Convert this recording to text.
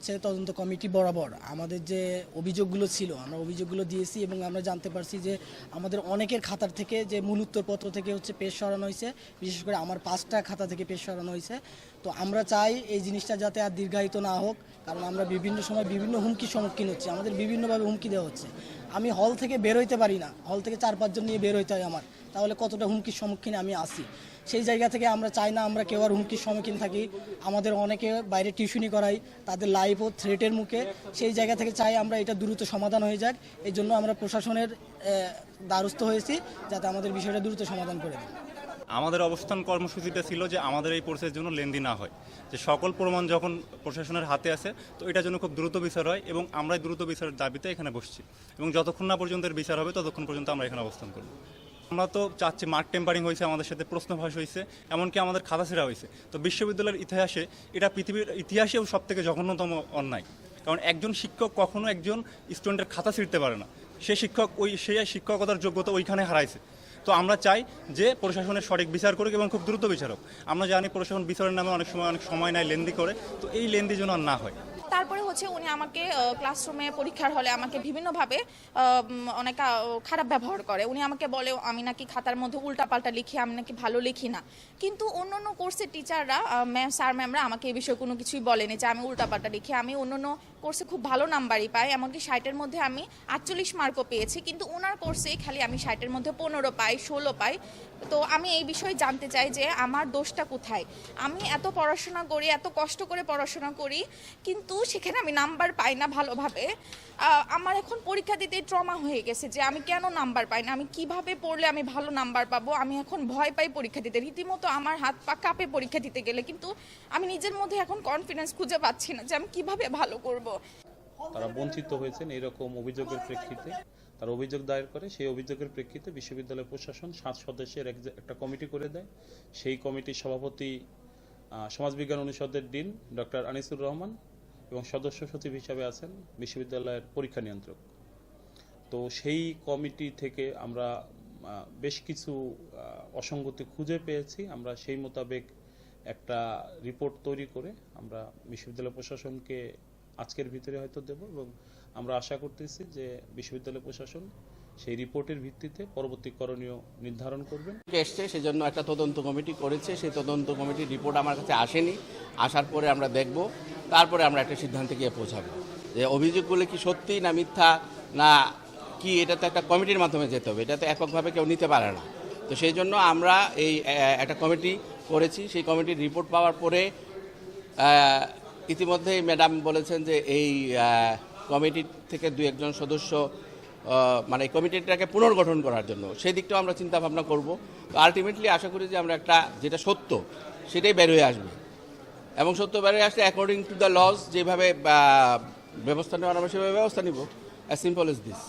হচ্ছে তদন্ত কমিটি বরাবর। আমাদের যে অভিযোগগুলো ছিল, আমরা অভিযোগগুলো দিয়েছি এবং আমরা জানতে পারছি যে আমাদের অনেকের খাতার থেকে যে মূল উত্তরপত্র থেকে হচ্ছে পেশ সরানো হয়েছে, বিশেষ করে আমার পাঁচটা খাতা থেকে পেশ সরানো হয়েছে। তো আমরা চাই এই জিনিসটা যাতে আর দীর্ঘায়িত না হোক, কারণ আমরা বিভিন্ন সময় বিভিন্ন হুমকির সম্মুখীন হচ্ছি, আমাদের বিভিন্নভাবে হুমকি দেওয়া হচ্ছে। আমি হল থেকে বের হইতে পারি না, হল থেকে চার পাঁচজন নিয়ে বের হইতে হয় আমার, তাহলে কতটা হুমকির সম্মুখীন আমি আসি সেই জায়গা থেকে আমরা চাই না, আমরা কেউ আর হুমকির সম্মুখীন থাকি। আমাদের অনেকে বাইরে টিউশনি করাই তাদের লাইফ ও থ্রেটের মুখে। সেই জায়গা থেকে চাই আমরা এটা দ্রুত সমাধান হয়ে যাক। এই জন্য আমরা প্রশাসনের দ্বারস্থ হয়েছি, যাতে আমাদের বিষয়টা দ্রুত সমাধান করে দেয়। আমাদের অবস্থান কর্মসূচিটা ছিল যে আমাদের এই কোর্সের জন্য লেন্দি না হয়। যে সকল প্রমাণ যখন প্রশাসনের হাতে আছে, তো এটা জন্য খুব দ্রুত বিচার হয় এবং আমরা দ্রুত বিচারের দাবিতে এখানে বসছি। এবং যতক্ষণ না পর্যন্ত বিচার হবে, ততক্ষণ পর্যন্ত আমরা এখানে অবস্থান করব। আমরা তো চাচ্ছি মার্ক টেম্পারিং হয়েছে আমাদের সাথে প্রশ্ন ফাঁস হয়েছে এমনকি আমাদের খাতা ছেঁড়া হয়েছে তো বিশ্ববিদ্যালয়ের ইতিহাসে এটা পৃথিবীর ইতিহাসেও সব থেকে জঘন্যতম অন্যায়। কারণ একজন শিক্ষক কখনো একজন স্টুডেন্টের খাতা ছিঁড়তে পারে না। সে শিক্ষক ওই, সে শিক্ষকতার যোগ্যতা ওইখানে হারাইছে। তো আমরা চাই যে প্রশাসনের সঠিক বিচার করুক এবং খুব দ্রুত বিচার হোক। আমরা জানি প্রশাসন বিচারের নামে অনেক সময় অনেক সময় নেয়, লেন্দি করে। তো এই লেন্দি যেন আর না হয়। তারপরে হচ্ছে উনি আমাকে ক্লাসরুমে পরীক্ষার হলে আমাকে বিভিন্নভাবে অনেক খারাপ ব্যবহার করে। উনি আমাকে বলে, আমি নাকি খাতার মধ্যে উল্টাপাল্টা লিখি, আমি নাকি ভালো লিখি না। কিন্তু অন্য অন্য কোর্সের টিচাররা ম্যাম স্যার ম্যামরা আমাকে এই বিষয়ে কোনো কিছুই বলেনি যে আমি উল্টাপাল্টা লিখি। আমি অন্য অন্য কোর্সে খুব ভালো নাম্বারই পাই এমনকি ষাটের মধ্যে আমি আটচল্লিশ মার্কও পেয়েছি, কিন্তু ওনার কোর্সে খালি আমি ষাটের মধ্যে পনেরো পাই, ষোলো পাই। তো আমি এই বিষয়ে জানতে চাই যে আমার দোষটা কোথায়? আমি এত পড়াশোনা করি, এত কষ্ট করে পড়াশোনা করি, কিন্তু সেখানে আমি নাম্বার পাই না ভালোভাবে। আমার এখন পরীক্ষা দিতে ট্রমা হয়ে গেছে যে আমি কেন নাম্বার পাই না? আমি কীভাবে পড়লে আমি ভালো নাম্বার পাবো? আমি এখন ভয় পাই পরীক্ষা দিতে। রীতিমতো আমার হাত পা কাঁপে পরীক্ষা দিতে গেলে, কিন্তু আমি নিজের মধ্যে এখন কনফিডেন্স খুঁজে পাচ্ছি না যে আমি কীভাবে ভালো করব। তারা বঞ্চিত হয়েছেন এরকম অভিযোগের প্রেক্ষিতে। তারা অভিযোগ দায়ের করে, সেই অভিযোগের প্রেক্ষিতে বিশ্ববিদ্যালয় প্রশাসন সাত সদস্যের একটা কমিটি করে দেয়। সেই কমিটির সভাপতি সমাজবিজ্ঞান অনুষদের ডিন ডক্টর আনিসুর রহমান এবং সদস্য সচিব হিসাবে আছেন বিশ্ববিদ্যালয়ের পরীক্ষা নিয়ন্ত্রক। তো সেই কমিটি থেকে আমরা বেশ কিছু অসঙ্গতি খুঁজে পেয়েছি। আমরা সেই মোতাবেক একটা রিপোর্ট তৈরি করে আমরা বিশ্ববিদ্যালয় প্রশাসনকে আজকের ভিতরে হয়তো দেব এবং আমরা আশা করতেছি যে বিশ্ববিদ্যালয় প্রশাসন সেই রিপোর্টের ভিত্তিতে পরবর্তী করণীয় নির্ধারণ করবেন। এসছে সেজন্য একটা তদন্ত কমিটি করেছে। সেই তদন্ত কমিটির রিপোর্ট আমার কাছে আসেনি। আসার পরে আমরা দেখব। তারপরে আমরা একটা সিদ্ধান্তে গিয়ে পৌঁছাবো। যে অভিযোগগুলো কি সত্যি না মিথ্যা না কি, এটা তো একটা কমিটির মাধ্যমে যেতে হবে। এটা তো এককভাবে কেউ নিতে পারে না। তো সেই জন্য আমরা এই একটা কমিটি করেছি। সেই কমিটির রিপোর্ট পাওয়ার পরে ইতিমধ্যেই ম্যাডাম বলেছেন যে এই কমিটি থেকে দু একজন সদস্য মানে কমিটিটাকে পুনর্গঠন করার জন্য। সেই দিকটাও আমরা চিন্তা ভাবনা করব। তো আলটিমেটলি আশা করি যে আমরা একটা, যেটা সত্য, সেটাই বের হয়ে আসবে। এবং সত্য বের হয়ে আসলে অ্যাকর্ডিং টু দ্য লজ যেভাবে ব্যবস্থা নেওয়ার আমরা সেভাবে ব্যবস্থা নিব। As simple S this